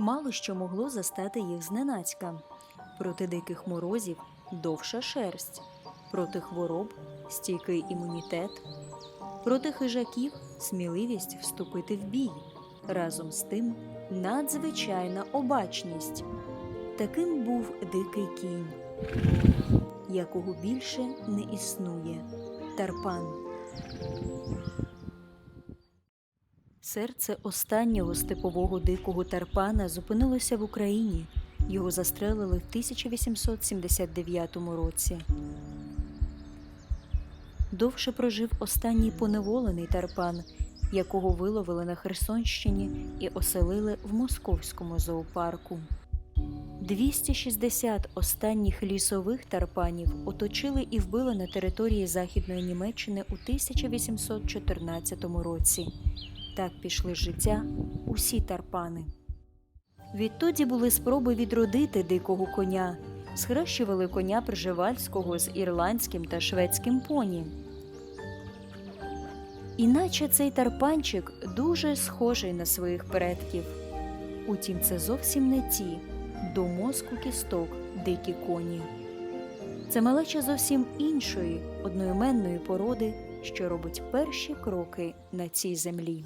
Мало що могло застати їх зненацька. Проти диких морозів довша шерсть, проти хвороб стійкий імунітет, проти хижаків сміливість вступити в бій. Разом з тим надзвичайна обачність. Таким був дикий кінь, якого більше не існує. Тарпан. Серце останнього степового дикого тарпана зупинилося в Україні. Його застрелили в 1879 році. Довше прожив останній поневолений тарпан, якого виловили на Херсонщині і оселили в московському зоопарку. 260 останніх лісових тарпанів оточили і вбили на території Західної Німеччини у 1814 році. Так пішли життя усі тарпани. Відтоді були спроби відродити дикого коня, схрещували коня Пржевальського з ірландським та шведським поні. Іначе цей тарпанчик дуже схожий на своїх предків. Утім, це зовсім не ті до мозку кісток дикі коні. Це малеча зовсім іншої, одноіменної породи, що робить перші кроки на цій землі.